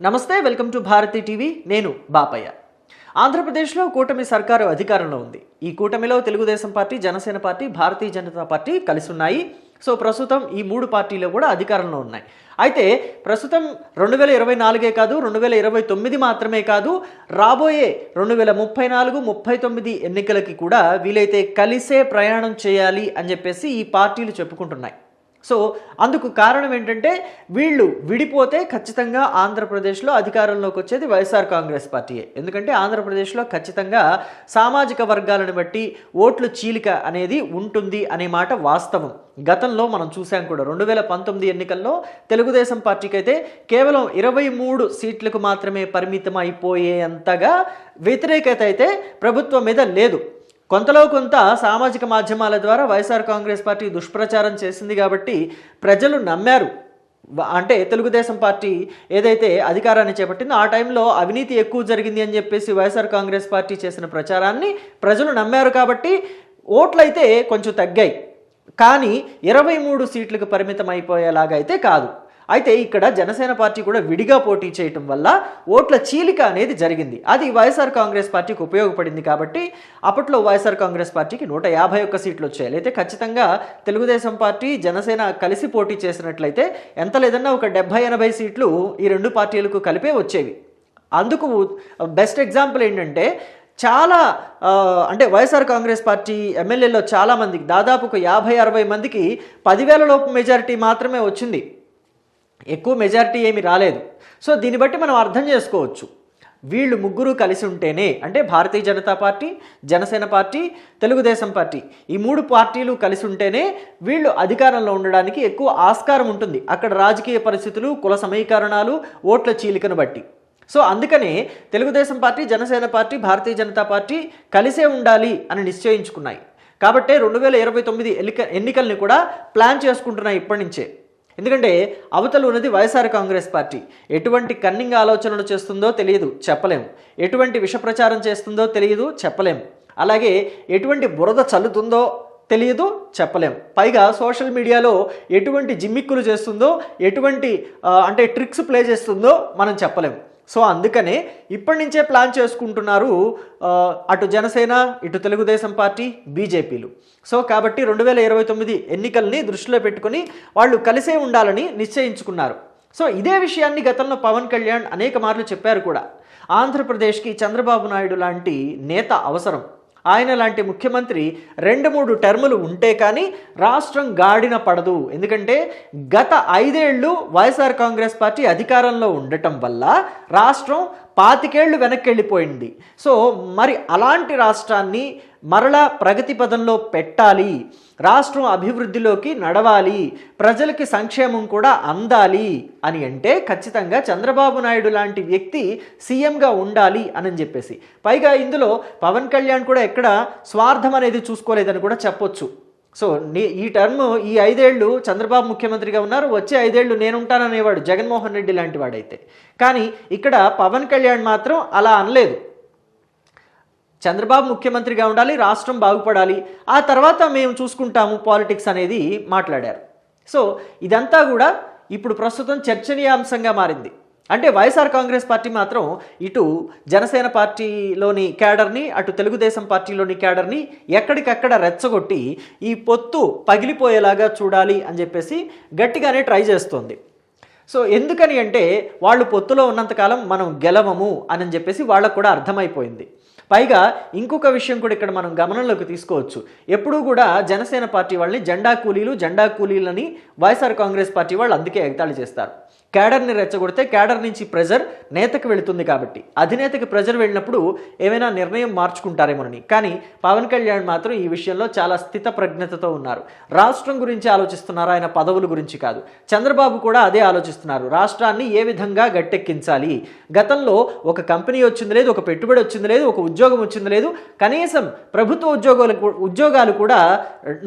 నమస్తే welcome to Bharati TV. నేను బాపయ్య. ఆంధ్రప్రదేశ్లో కూటమి సర్కారు అధికారంలో ఉంది. ఈ కూటమిలో Telugu Desam party Janasena party Bharatiya Janata party కలిసి ఉన్నాయి సో ప్రస్తుతం ఈ మూడు పార్టీలు కూడా అధికారంలో ఉన్నాయి. అయితే ప్రస్తుతం రెండు వేల ఇరవై నాలుగే కాదు రెండు వేల ఇరవై తొమ్మిది మాత్రమే కాదు రాబోయే రెండు వేల ముప్పై నాలుగు ముప్పై తొమ్మిది ఎన్నికలకి కూడా వీలైతే కలిసే ప్రయాణం చేయాలి అని చెప్పేసి ఈ పార్టీలు చెప్పుకుంటున్నాయి. సో అందుకు కారణం ఏంటంటే వీళ్ళు విడిపోతే ఖచ్చితంగా ఆంధ్రప్రదేశ్లో అధికారంలోకి వచ్చేది వైఎస్ఆర్ కాంగ్రెస్ పార్టీయే. ఎందుకంటే ఆంధ్రప్రదేశ్లో ఖచ్చితంగా సామాజిక వర్గాలను బట్టి ఓట్లు చీలిక అనేది ఉంటుంది అనే మాట వాస్తవం. గతంలో మనం చూసాం కూడా రెండు వేల పంతొమ్మిది ఎన్నికల్లో తెలుగుదేశం పార్టీకి అయితే కేవలం ఇరవై మూడు సీట్లకు మాత్రమే పరిమితం అయిపోయేంతగా వ్యతిరేకత అయితే ప్రభుత్వం మీద లేదు. కొంతలో కొంత సామాజిక మాధ్యమాల ద్వారా వైఎస్ఆర్ కాంగ్రెస్ పార్టీ దుష్ప్రచారం చేసింది కాబట్టి ప్రజలు నమ్మారు. అంటే తెలుగుదేశం పార్టీ ఏదైతే అధికారాన్ని చేపట్టిందో ఆ టైంలో అవినీతి ఎక్కువ జరిగింది అని చెప్పేసి వైఎస్ఆర్ కాంగ్రెస్ పార్టీ చేసిన ప్రచారాన్ని ప్రజలు నమ్మారు కాబట్టి ఓట్లయితే కొంచెం తగ్గాయి. కానీ ఇరవై మూడు సీట్లకు పరిమితం అయిపోయేలాగా అయితే కాదు. అయితే ఇక్కడ జనసేన పార్టీ కూడా విడిగా పోటీ చేయటం వల్ల ఓట్ల చీలిక అనేది జరిగింది. అది వైఎస్ఆర్ కాంగ్రెస్ పార్టీకి ఉపయోగపడింది కాబట్టి అప్పట్లో వైఎస్ఆర్ కాంగ్రెస్ పార్టీకి నూట యాభై ఒక్క సీట్లు వచ్చాయి. అయితే ఖచ్చితంగా తెలుగుదేశం పార్టీ జనసేన కలిసి పోటీ చేసినట్లయితే ఎంత లేదన్నా ఒక డెబ్బై ఎనభై సీట్లు ఈ రెండు పార్టీలకు కలిపే వచ్చేవి. అందుకు బెస్ట్ ఎగ్జాంపుల్ ఏంటంటే చాలా అంటే వైఎస్ఆర్ కాంగ్రెస్ పార్టీ ఎమ్మెల్యేలో చాలామందికి దాదాపు ఒక యాభై అరవై మందికి పదివేల లోపు మెజారిటీ మాత్రమే వచ్చింది. ఎక్కువ మెజారిటీ ఏమి రాలేదు. సో దీన్ని బట్టి మనం అర్థం చేసుకోవచ్చు. వీళ్ళు ముగ్గురు కలిసి ఉంటేనే అంటే Bharatiya Janata party Janasena party Telugu Desam party ఈ మూడు పార్టీలు కలిసి ఉంటేనే వీళ్ళు అధికారంలో ఉండడానికి ఎక్కువ ఆస్కారం ఉంటుంది. అక్కడ రాజకీయ పరిస్థితులు కుల సమీకరణాలు ఓట్ల చీలికను బట్టి. సో అందుకనే Telugu Desam party Janasena party Bharatiya Janata party కలిసే ఉండాలి అని నిశ్చయించుకున్నాయి. కాబట్టే రెండు వేల ఇరవై తొమ్మిది ఎన్నిక ఎన్నికల్ని కూడా ప్లాన్ చేసుకుంటున్నాయి ఇప్పటి నుంచే. ఎందుకంటే అవతల ఉన్నది వైఎస్ఆర్ కాంగ్రెస్ పార్టీ. ఎటువంటి కన్నింగ్ ఆలోచనలు చేస్తుందో తెలియదు చెప్పలేము. ఎటువంటి విష ప్రచారం చేస్తుందో తెలియదు చెప్పలేము. అలాగే ఎటువంటి బురద చల్లుతుందో తెలియదు చెప్పలేం పైగా సోషల్ మీడియాలో ఎటువంటి జిమ్మిక్కులు చేస్తుందో ఎటువంటి అంటే ట్రిక్స్ ప్లే చేస్తుందో మనం చెప్పలేం సో అందుకనే ఇప్పటి నుంచే ప్లాన్ చేసుకుంటున్నారు అటు జనసేన ఇటు తెలుగుదేశం పార్టీ బీజేపీలు. సో కాబట్టి రెండు వేల ఇరవై తొమ్మిది ఎన్నికల్ని దృష్టిలో పెట్టుకుని వాళ్ళు కలిసే ఉండాలని నిశ్చయించుకున్నారు. సో ఇదే విషయాన్ని గతంలో పవన్ కళ్యాణ్ అనేక మార్లు చెప్పారు కూడా. ఆంధ్రప్రదేశ్కి చంద్రబాబు నాయుడు లాంటి నేత అవసరం. ఆయన లాంటి ముఖ్యమంత్రి రెండు మూడు టర్ములు ఉంటే కానీ రాష్ట్రం గాడిన పడదు. ఎందుకంటే గత ఐదేళ్ళు వైఎస్ఆర్ కాంగ్రెస్ పార్టీ అధికారంలో ఉండటం వల్ల రాష్ట్రం పాతికేళ్ళు వెనక్కి వెళ్ళిపోయింది సో మరి అలాంటి రాష్ట్రాన్ని మరలా ప్రగతి పదంలో పెట్టాలి రాష్ట్రం అభివృద్ధిలోకి నడవాలి ప్రజలకి సంక్షేమం కూడా అందాలి అని అంటే ఖచ్చితంగా చంద్రబాబు నాయుడు లాంటి వ్యక్తి సీఎంగా ఉండాలి అని చెప్పేసి. పైగా ఇందులో పవన్ కళ్యాణ్ కూడా ఎక్కడ స్వార్థం అనేది చూసుకోలేదని కూడా చెప్పొచ్చు. సో నీ ఈ టర్మ్ ఈ ఐదేళ్ళు చంద్రబాబు ముఖ్యమంత్రిగా ఉన్నారు వచ్చే ఐదేళ్ళు నేను ఉంటాననేవాడు జగన్మోహన్ రెడ్డి లాంటి వాడైతే. కానీ ఇక్కడ పవన్ కళ్యాణ్ మాత్రం అలా అనలేదు. చంద్రబాబు ముఖ్యమంత్రిగా ఉండాలి రాష్ట్రం బాగుపడాలి ఆ తర్వాత మేము చూసుకుంటాము పాలిటిక్స్ అనేది మాట్లాడారు. సో ఇదంతా కూడా ఇప్పుడు ప్రస్తుతం చర్చనీయాంశంగా మారింది. అంటే వైఎస్ఆర్ కాంగ్రెస్ పార్టీ మాత్రం ఇటు జనసేన పార్టీలోని క్యాడర్ని అటు తెలుగుదేశం పార్టీలోని క్యాడర్ని ఎక్కడికక్కడ రెచ్చగొట్టి ఈ పొత్తు పగిలిపోయేలాగా చూడాలి అని చెప్పేసి గట్టిగానే ట్రై చేస్తోంది. సో ఎందుకని అంటే వాళ్ళు పొత్తులో ఉన్నంతకాలం మనం గెలవము అని చెప్పేసి వాళ్ళకు కూడా అర్థమైపోయింది. పైగా ఇంకొక విషయం కూడా ఇక్కడ మనం గమనంలోకి తీసుకోవచ్చు. ఎప్పుడూ కూడా జనసేన పార్టీ వాళ్ళని జెండా కూలీలు జెండా కూలీలని వైఎస్ఆర్ కాంగ్రెస్ పార్టీ వాళ్ళు అందుకే ఎగతాళి చేస్తారు. క్యాడర్ని రెచ్చగొడితే క్యాడర్ నుంచి ప్రెజర్ నేతకు వెళుతుంది కాబట్టి. అధినేతకి ప్రెజర్ వెళ్ళినప్పుడు ఏమైనా నిర్ణయం మార్చుకుంటారేమోనని. కానీ పవన్ కళ్యాణ్ మాత్రం ఈ విషయంలో చాలా స్థిత ప్రజ్ఞతతో ఉన్నారు. రాష్ట్రం గురించి ఆలోచిస్తున్నారు ఆయన పదవుల గురించి కాదు. చంద్రబాబు కూడా అదే ఆలోచిస్తున్నారు. రాష్ట్రాన్ని ఏ విధంగా గట్టెక్కించాలి? గతంలో ఒక కంపెనీ వచ్చింది లేదు ఒక పెట్టుబడి వచ్చింది లేదు ఒక ఉద్యోగం వచ్చింది లేదు కనీసం ప్రభుత్వ ఉద్యోగాలు ఉద్యోగాలు కూడా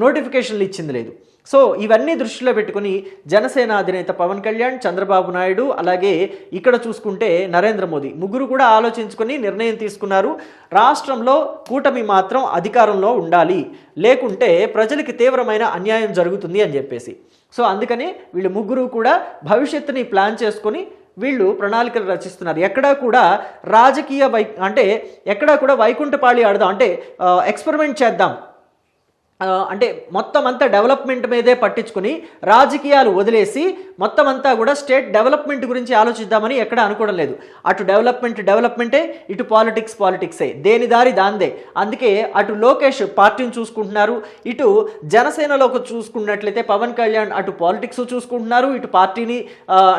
నోటిఫికేషన్లు ఇచ్చింది లేదు. సో ఇవన్నీ దృష్టిలో పెట్టుకుని జనసేన అధినేత పవన్ కళ్యాణ్ చంద్రబాబు నాయుడు అలాగే ఇక్కడ చూసుకుంటే నరేంద్ర మోదీ ముగ్గురు కూడా ఆలోచించుకొని నిర్ణయం తీసుకున్నారు. రాష్ట్రంలో కూటమి మాత్రం అధికారంలో ఉండాలి. లేకుంటే ప్రజలకి తీవ్రమైన అన్యాయం జరుగుతుంది అని చెప్పేసి. సో అందుకని వీళ్ళు ముగ్గురు కూడా భవిష్యత్తుని ప్లాన్ చేసుకొని వీళ్ళు ప్రణాళికలు రచిస్తున్నారు. ఎక్కడా కూడా రాజకీయ వై అంటే ఎక్కడా కూడా వైకుంఠపాళి ఆడదాం. అంటే ఎక్స్పెరిమెంట్ చేద్దాం. అంటే మొత్తం అంతా డెవలప్మెంట్ మీదే పట్టించుకుని రాజకీయాలు వదిలేసి మొత్తం అంతా కూడా స్టేట్ డెవలప్మెంట్ గురించి ఆలోచిద్దామని ఎక్కడ అనుకోవడం లేదు. అటు డెవలప్మెంట్ డెవలప్మెంటే ఇటు పాలిటిక్స్ పాలిటిక్సే. దేని దారి దాందే. అందుకే అటు లోకేష్ పార్టీని చూసుకుంటున్నారు ఇటు జనసేనలోకి చూసుకున్నట్లయితే పవన్ కళ్యాణ్ అటు పాలిటిక్స్ చూసుకుంటున్నారు ఇటు పార్టీని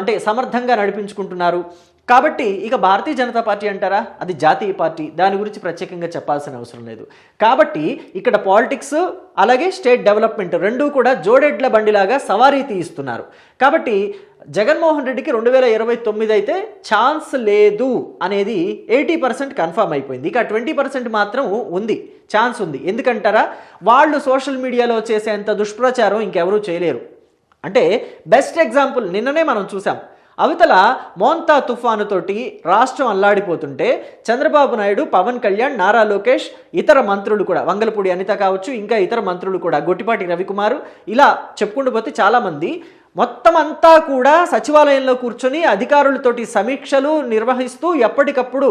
అంటే సమర్థంగా నడిపించుకుంటున్నారు. కాబట్టి ఇక భారతీయ జనతా పార్టీ అంటారా? అది జాతీయ పార్టీ. దాని గురించి ప్రత్యేకంగా చెప్పాల్సిన అవసరం లేదు. కాబట్టి ఇక్కడ పాలిటిక్స్ అలాగే స్టేట్ డెవలప్మెంట్ రెండూ కూడా జోడెడ్ల బండిలాగా సవారీ తీయిస్తున్నారు. కాబట్టి జగన్మోహన్ రెడ్డికి రెండు వేల ఇరవై తొమ్మిది అయితే ఛాన్స్ లేదు అనేది ఎయిటీ పర్సెంట్ కన్ఫర్మ్ అయిపోయింది. ఇక ట్వంటీ పర్సెంట్ మాత్రం ఉంది. ఛాన్స్ ఉంది. ఎందుకంటారా? వాళ్ళు సోషల్ మీడియాలో చేసేంత దుష్ప్రచారం ఇంకెవరూ చేయలేరు. అంటే బెస్ట్ ఎగ్జాంపుల్ నిన్ననే మనం చూసాం. అవతల మోంతా తుఫానుతోటి రాష్ట్రం అల్లాడిపోతుంటే చంద్రబాబు నాయుడు పవన్ కళ్యాణ్ నారా లోకేష్ ఇతర మంత్రులు కూడా వంగలపూడి అనిత కావచ్చు ఇంకా ఇతర మంత్రులు కూడా గొట్టిపాటి రవికుమారు ఇలా చెప్పుకుంటూ పోతే చాలామంది మొత్తం అంతా కూడా సచివాలయంలో కూర్చొని అధికారులతోటి సమీక్షలు నిర్వహిస్తూ ఎప్పటికప్పుడు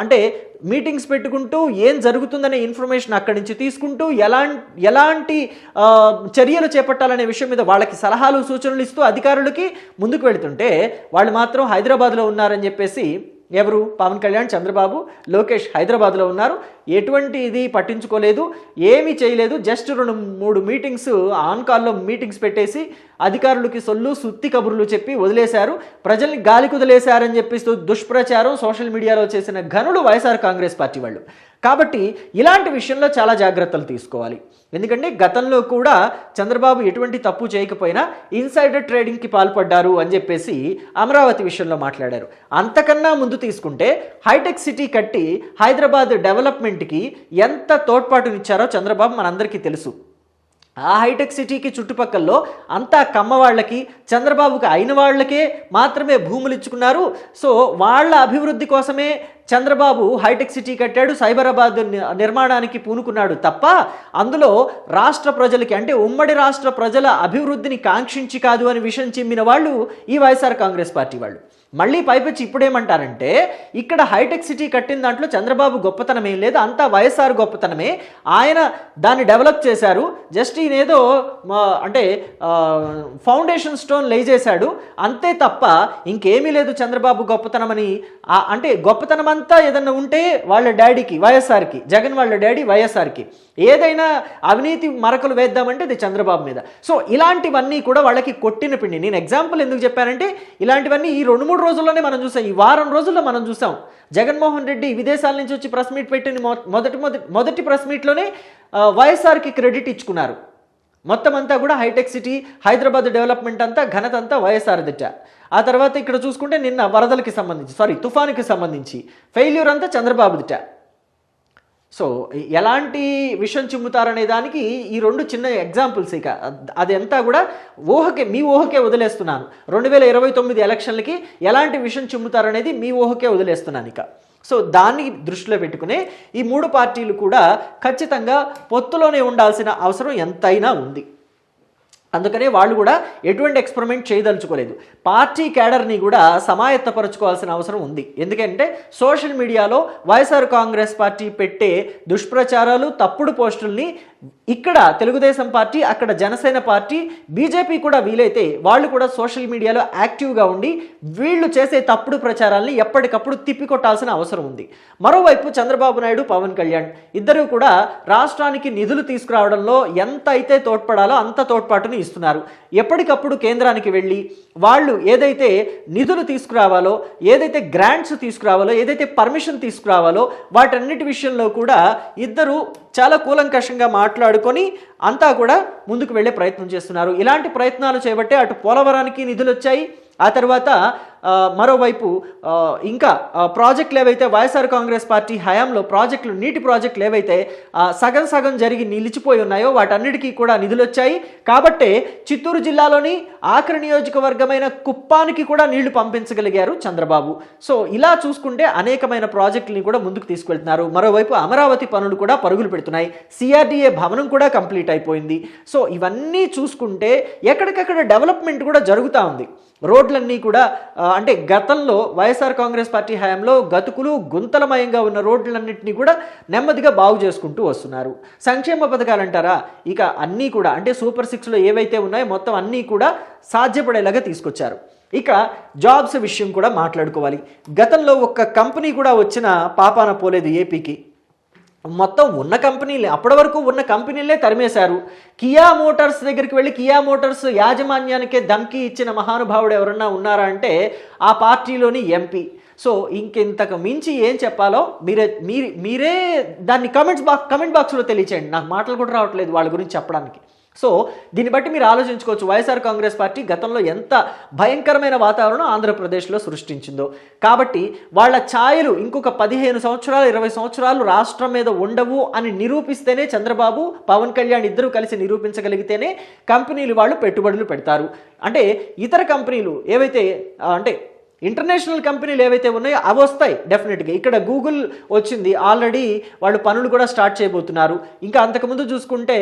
అంటే మీటింగ్స్ పెట్టుకుంటూ ఏం జరుగుతుందనే ఇన్ఫర్మేషన్ అక్కడి నుంచి తీసుకుంటూ ఎలా ఎలాంటి చర్యలు చేపట్టాలనే విషయం మీద వాళ్ళకి సలహాలు సూచనలు ఇస్తూ అధికారులకి ముందుకు వెళుతుంటే వాళ్ళు మాత్రం హైదరాబాద్లో ఉన్నారని చెప్పేసి ఎవరు? పవన్ కళ్యాణ్ చంద్రబాబు లోకేష్ హైదరాబాద్లో ఉన్నారు. ఎటువంటి ఇది పట్టించుకోలేదు. ఏమీ చేయలేదు. జస్ట్ రెండు మూడు మీటింగ్స్ ఆన్ కాల్లో మీటింగ్స్ పెట్టేసి అధికారులకి సొల్లు సుత్తి కబుర్లు చెప్పి వదిలేశారు. ప్రజల్ని గాలి కుదిలేశారని చెప్పిస్తూ దుష్ప్రచారం సోషల్ మీడియాలో చేసిన ఘనులు వైఎస్ఆర్ కాంగ్రెస్ పార్టీ వాళ్ళు. కాబట్టి ఇలాంటి విషయంలో చాలా జాగ్రత్తలు తీసుకోవాలి. ఎందుకంటే గతంలో కూడా చంద్రబాబు ఎటువంటి తప్పు చేయకపోయినా ఇన్సైడర్ ట్రేడింగ్కి పాల్పడ్డారు అని చెప్పేసి అమరావతి విషయంలో మాట్లాడారు. అంతకన్నా ముందు తీసుకుంటే హైటెక్ సిటీ కట్టి హైదరాబాద్ డెవలప్మెంట్కి ఎంత తోడ్పాటునిచ్చారో చంద్రబాబు మనందరికీ తెలుసు. ఆ హైటెక్ సిటీకి చుట్టుపక్కల్లో అంతా కమ్మ వాళ్ళకి చంద్రబాబుకి అయిన వాళ్ళకే మాత్రమే భూములు ఇచ్చుకున్నారు. సో వాళ్ళ అభివృద్ధి కోసమే చంద్రబాబు హైటెక్ సిటీ కట్టాడు సైబరాబాద్ నిర్మాణానికి పూనుకున్నాడు తప్ప అందులో రాష్ట్ర ప్రజలకి అంటే ఉమ్మడి రాష్ట్ర ప్రజల అభివృద్ధిని కాంక్షించి కాదు అని విషయం చిమ్మిన వాళ్ళు ఈ వైఎస్ఆర్ కాంగ్రెస్ పార్టీ వాళ్ళు. మళ్ళీ పైపెచ్చి ఇప్పుడేమంటారంటే ఇక్కడ హైటెక్ సిటీ కట్టిన దాంట్లో చంద్రబాబు గొప్పతనం ఏం లేదు అంతా వైఎస్ఆర్ గొప్పతనమే. ఆయన దాన్ని డెవలప్ చేశారు జస్ట్ ఈయన ఏదో అంటే ఫౌండేషన్ స్టోన్ లేజేశాడు అంతే తప్ప ఇంకేమీ లేదు చంద్రబాబు గొప్పతనం అని అంటే గొప్పతనం అంతా ఏదన్నా ఉంటే వాళ్ళ డాడీకి వైఎస్ఆర్కి జగన్ వాళ్ళ డాడీ వైఎస్ఆర్కి. ఏదైనా అవినీతి మరకలు వేద్దామంటే అది చంద్రబాబు మీద. సో ఇలాంటివన్నీ కూడా వాళ్ళకి కొట్టిన పిండి. నేను ఎగ్జాంపుల్ ఎందుకు చెప్పానంటే ఇలాంటివన్నీ ఈ రెండు మూడు రోజుల్లోనే మనం చూసాం. ఈ వారం రోజుల్లో మనం చూసాం. జగన్మోహన్ రెడ్డి విదేశాల నుంచి వచ్చి ప్రెస్ మీట్ పెట్టిన మొదటి మొదటి మొదటి ప్రెస్ మీట్లోనే వైఎస్ఆర్కి క్రెడిట్ ఇచ్చుకున్నారు. మొత్తం అంతా కూడా హైటెక్ సిటీ హైదరాబాద్ డెవలప్మెంట్ అంతా ఘనత అంతా వైఎస్ఆర్ దిట్ట. ఆ తర్వాత ఇక్కడ చూసుకుంటే నిన్న వరదలకి సంబంధించి సారీ తుఫానుకి సంబంధించి. ఫెయిల్యూర్ అంతా చంద్రబాబు దిట సో ఎలాంటి విషయం చిమ్ముతారనే దానికి ఈ రెండు చిన్న ఎగ్జాంపుల్స్ ఇక. అదంతా కూడా ఊహకే మీ ఊహకే వదిలేస్తున్నాను. రెండు వేల ఇరవై తొమ్మిది ఎలక్షన్లకి ఎలాంటి విషయం చిమ్ముతారనేది మీ ఊహకే వదిలేస్తున్నాను ఇక. సో దాన్ని దృష్టిలో పెట్టుకునే ఈ మూడు పార్టీలు కూడా ఖచ్చితంగా పొత్తులోనే ఉండాల్సిన అవసరం ఎంతైనా ఉంది. అందుకనే వాళ్ళు కూడా ఎటువంటి ఎక్స్పెరిమెంట్ చేయదలుచుకోలేదు. పార్టీ క్యాడర్ని కూడా సమాయత్తపరచుకోవాల్సిన అవసరం ఉంది. ఎందుకంటే సోషల్ మీడియాలో వైఎస్ఆర్ కాంగ్రెస్ పార్టీ పెట్టే దుష్ప్రచారాలు తప్పుడు పోస్టుల్ని ఇక్కడ తెలుగుదేశం పార్టీ అక్కడ జనసేన పార్టీ బీజేపీ కూడా వీలైతే వాళ్ళు కూడా సోషల్ మీడియాలో యాక్టివ్గా ఉండి వీళ్ళు చేసే తప్పుడు ప్రచారాల్ని ఎప్పటికప్పుడు తిప్పికొట్టాల్సిన అవసరం ఉంది. మరోవైపు చంద్రబాబు నాయుడు పవన్ కళ్యాణ్ ఇద్దరూ కూడా రాష్ట్రానికి నిధులు తీసుకురావడంలో ఎంత అయితే తోడ్పడాలో అంత తోడ్పాటుని ఇస్తున్నారు ఎప్పటికప్పుడు కేంద్రానికి వెళ్ళి వాళ్ళు ఏదైతే నిధులు తీసుకురావాలో ఏదైతే గ్రాంట్స్ తీసుకురావాలో ఏదైతే పర్మిషన్ తీసుకురావాలో వాటన్నిటి విషయంలో కూడా ఇద్దరు చాలా కూలంకషంగా మాట్లాడుకొని అంతా కూడా ముందుకు వెళ్ళే ప్రయత్నం చేస్తున్నారు. ఇలాంటి ప్రయత్నాలు చేయబట్టే అటు పోలవరానికి నిధులు వచ్చాయి ఆ తర్వాత మరోవైపు ఇంకా ప్రాజెక్టులు ఏవైతే వైఎస్ఆర్ కాంగ్రెస్ పార్టీ హయాంలో ప్రాజెక్టులు నీటి ప్రాజెక్టులు ఏవైతే సగం సగం జరిగి నిలిచిపోయి ఉన్నాయో వాటన్నిటికీ కూడా నిధులు వచ్చాయి కాబట్టే చిత్తూరు జిల్లాలోని ఆఖరి నియోజకవర్గమైన కుప్పానికి కూడా నీళ్ళు పంపించగలిగారు చంద్రబాబు. సో ఇలా చూసుకుంటే అనేకమైన ప్రాజెక్టులని కూడా ముందుకు తీసుకెళ్తున్నారు. మరోవైపు అమరావతి పనులు కూడా పరుగులు పెడుతున్నాయి. సిఆర్డీఏ భవనం కూడా కంప్లీట్ అయిపోయింది. సో ఇవన్నీ చూసుకుంటే ఎక్కడికక్కడ డెవలప్మెంట్ కూడా జరుగుతూ ఉంది. రోడ్లన్నీ కూడా అంటే గతంలో వైఎస్ఆర్ కాంగ్రెస్ పార్టీ హయాంలో గతుకులు గుంతలమయంగా ఉన్న రోడ్లన్నింటినీ కూడా నెమ్మదిగా బాగు చేసుకుంటూ వస్తున్నారు. సంక్షేమ పథకాలు అంటారా ఇక అన్నీ కూడా అంటే సూపర్ సిక్స్లో ఏవైతే ఉన్నాయో మొత్తం అన్నీ కూడా సాధ్యపడేలాగా తీసుకొచ్చారు. ఇక జాబ్స్ విషయం కూడా మాట్లాడుకోవాలి. గతంలో ఒక్క కంపెనీ కూడా వచ్చిన పాపాన పోలేదు ఏపీకి. మొత్తం ఉన్న కంపెనీలే అప్పటి వరకు ఉన్న కంపెనీలే తరిమేశారు. కియా మోటార్స్ దగ్గరికి వెళ్ళి కియా మోటార్స్ యాజమాన్యానికే ధమ్కి ఇచ్చిన మహానుభావుడు ఎవరన్నా ఉన్నారా అంటే ఆ పార్టీలోని ఎంపీ సో ఇంకింతకు మించి ఏం చెప్పాలో మీరే మీరే మీరే దాన్ని కమెంట్స్ బాక్స్ కమెంట్ బాక్స్లో తెలియచేయండి. నాకు మాటలు కూడా రావట్లేదు వాళ్ళ గురించి చెప్పడానికి. సో దీన్ని బట్టి మీరు ఆలోచించుకోవచ్చు వైఎస్ఆర్ కాంగ్రెస్ పార్టీ గతంలో ఎంత భయంకరమైన వాతావరణం ఆంధ్రప్రదేశ్లో సృష్టించిందో. కాబట్టి వాళ్ళ ఛాయలు ఇంకొక పదిహేను సంవత్సరాలు ఇరవై సంవత్సరాలు రాష్ట్రం మీద ఉండవు అని నిరూపిస్తేనే చంద్రబాబు పవన్ కళ్యాణ్ ఇద్దరు కలిసి నిరూపించగలిగితేనే కంపెనీలు వాళ్ళు పెట్టుబడులు పెడతారు. అంటే ఇతర కంపెనీలు ఏవైతే అంటే ఇంటర్నేషనల్ కంపెనీలు ఏవైతే ఉన్నాయో అవి వస్తాయి డెఫినెట్గా ఇక్కడ గూగుల్ వచ్చింది ఆల్రెడీ వాళ్ళు పనులు కూడా స్టార్ట్ చేయబోతున్నారు. ఇంకా అంతకుముందు చూసుకుంటే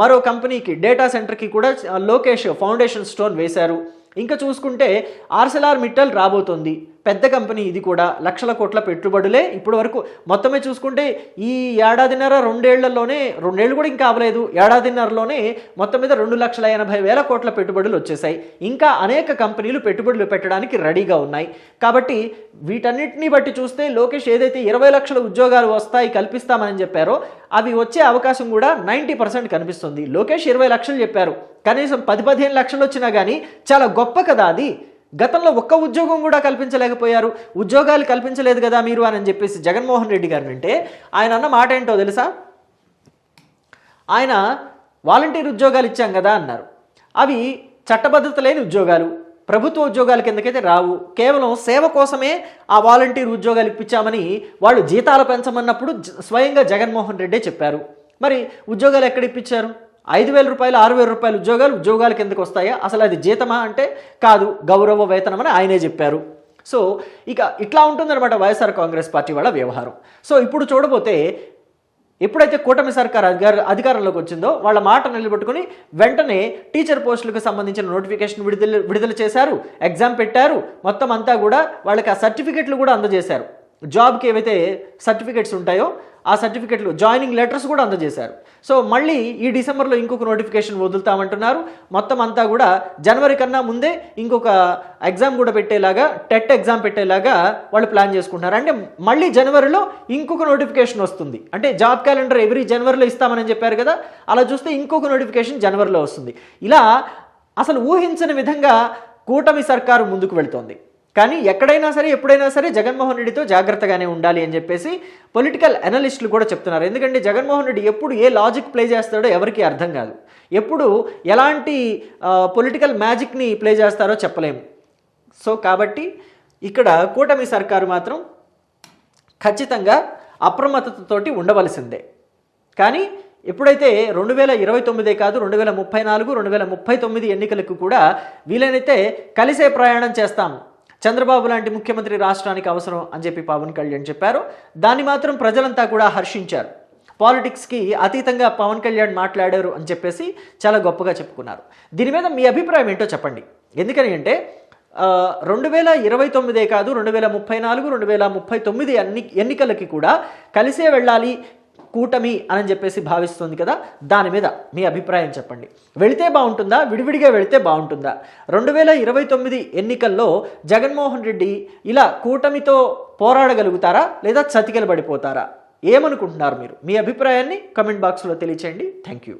మరో కంపెనీకి డేటా సెంటర్కి కూడా లోకేష్ ఫౌండేషన్ స్టోన్ వేశారు. ఇంకా చూసుకుంటే ఆర్సెలార్ మిట్టల్ రాబోతోంది. పెద్ద కంపెనీ ఇది కూడా లక్షల కోట్ల పెట్టుబడులే. ఇప్పటి వరకు మొత్తమే చూసుకుంటే ఈ ఏడాదిన్నర రెండేళ్ళలోనే రెండేళ్ళు కూడా ఇంకా అవ్వలేదు. ఏడాదిన్నరలోనే మొత్తం మీద రెండు లక్షల ఎనభై వేల కోట్ల పెట్టుబడులు వచ్చేసాయి. ఇంకా అనేక కంపెనీలు పెట్టుబడులు పెట్టడానికి రెడీగా ఉన్నాయి. కాబట్టి వీటన్నిటిని బట్టి చూస్తే లోకేష్ ఏదైతే ఇరవై లక్షల ఉద్యోగాలు వస్తాయి కల్పిస్తామని చెప్పారో అవి వచ్చే అవకాశం కూడా నైంటీ పర్సెంట్ కనిపిస్తుంది. లోకేష్ ఇరవై లక్షలు చెప్పారు. కనీసం పది పదిహేను లక్షలు వచ్చినా కానీ చాలా గొప్ప కదా అది. గతంలో ఒక్క ఉద్యోగం కూడా కల్పించలేకపోయారు. ఉద్యోగాలు కల్పించలేదు కదా మీరు అని చెప్పేసి జగన్మోహన్ రెడ్డి గారిని అంటే ఆయన అన్న మాట ఏంటో తెలుసా? ఆయన వాలంటీర్ ఉద్యోగాలు ఇచ్చాం కదా అన్నారు. అవి చట్టబద్ధత లేని ఉద్యోగాలు. ప్రభుత్వ ఉద్యోగాల కిందకైతే రావు. కేవలం సేవ కోసమే ఆ వాలంటీర్ ఉద్యోగాలు ఇప్పించామని వాళ్ళు జీతాలు పెంచమన్నప్పుడు స్వయంగా జగన్మోహన్ రెడ్డే చెప్పారు. మరి ఉద్యోగాలు ఎక్కడ ఇప్పించారు? ఐదు వేల రూపాయలు ఆరు వేల రూపాయలు ఉద్యోగాలు ఉద్యోగాల కిందకు వస్తాయా? అసలు అది జీతమా అంటే కాదు గౌరవ వేతనం అని ఆయనే చెప్పారు. సో ఇక ఇట్లా ఉంటుందన్నమాట వైఎస్ఆర్ కాంగ్రెస్ పార్టీ వాళ్ళ వ్యవహారం. సో ఇప్పుడు చూడబోతే ఎప్పుడైతే కూటమి సర్కార్ అధికార అధికారంలోకి వచ్చిందో వాళ్ళ మాట నిలబెట్టుకుని వెంటనే టీచర్ పోస్టులకు సంబంధించిన నోటిఫికేషన్ విడుదల విడుదల చేశారు ఎగ్జామ్ పెట్టారు మొత్తం అంతా కూడా వాళ్ళకి ఆ సర్టిఫికెట్లు కూడా అందజేశారు. జాబ్కి ఏవైతే సర్టిఫికెట్స్ ఉంటాయో ఆ సర్టిఫికెట్లు జాయినింగ్ లెటర్స్ కూడా అందజేశారు. సో మళ్ళీ ఈ డిసెంబర్లో ఇంకొక నోటిఫికేషన్ వదులుతామంటున్నారు. మొత్తం అంతా కూడా జనవరి కన్నా ముందే ఇంకొక ఎగ్జామ్ కూడా పెట్టేలాగా టెట్ ఎగ్జామ్ పెట్టేలాగా వాళ్ళు ప్లాన్ చేసుకుంటున్నారు. అంటే మళ్ళీ జనవరిలో ఇంకొక నోటిఫికేషన్ వస్తుంది. అంటే జాబ్ క్యాలెండర్ ఎవ్రీ జనవరిలో ఇస్తామని చెప్పారు కదా అలా చూస్తే ఇంకొక నోటిఫికేషన్ జనవరిలో వస్తుంది. ఇలా అసలు ఊహించని విధంగా కూటమి సర్కారు ముందుకు వెళుతోంది. కానీ ఎక్కడైనా సరే ఎప్పుడైనా సరే జగన్మోహన్ రెడ్డితో జాగ్రత్తగానే ఉండాలి అని చెప్పేసి పొలిటికల్ అనలిస్టులు కూడా చెప్తున్నారు. ఎందుకంటే జగన్మోహన్ రెడ్డి ఎప్పుడు ఏ లాజిక్ ప్లే చేస్తాడో ఎవరికి అర్థం కాదు. ఎప్పుడు ఎలాంటి పొలిటికల్ మ్యాజిక్ని ప్లే చేస్తారో చెప్పలేము. సో కాబట్టి ఇక్కడ కూటమి సర్కారు మాత్రం ఖచ్చితంగా అప్రమత్తతతోటి ఉండవలసిందే. కానీ ఎప్పుడైతే రెండు వేల ఇరవై తొమ్మిదే కాదు రెండు వేల ముప్పై నాలుగు రెండు వేల ముప్పై తొమ్మిది ఎన్నికలకు కూడా వీలైనైతే కలిసే ప్రయాణం చేస్తాం. చంద్రబాబు లాంటి ముఖ్యమంత్రి రాష్ట్రానికి అవసరం అని చెప్పి పవన్ కళ్యాణ్ చెప్పారు. దాన్ని మాత్రం ప్రజలంతా కూడా హర్షించారు. పాలిటిక్స్కి అతీతంగా పవన్ కళ్యాణ్ మాట్లాడారు అని చెప్పేసి చాలా గొప్పగా చెప్పుకున్నారు. దీని మీద మీ అభిప్రాయం ఏంటో చెప్పండి. ఎందుకని అంటే రెండు వేల ఇరవై తొమ్మిదే కాదు రెండు వేల ముప్పై నాలుగు రెండు వేల ముప్పై తొమ్మిది అన్ని ఎన్నికలకి కూడా కలిసే వెళ్ళాలి కూటమి అని చెప్పేసి భావిస్తుంది కదా దాని మీద మీ అభిప్రాయం చెప్పండి. వెళితే బాగుంటుందా? విడివిడిగా వెళితే బాగుంటుందా? రెండు వేల ఇరవై తొమ్మిది ఎన్నికల్లో జగన్మోహన్ రెడ్డి ఇలా కూటమితో పోరాడగలుగుతారా లేదా చతికిలబడిపోతారా? ఏమనుకుంటున్నారు మీరు? మీ అభిప్రాయాన్ని కమెంట్ బాక్స్లో తెలియచేయండి. Thank you.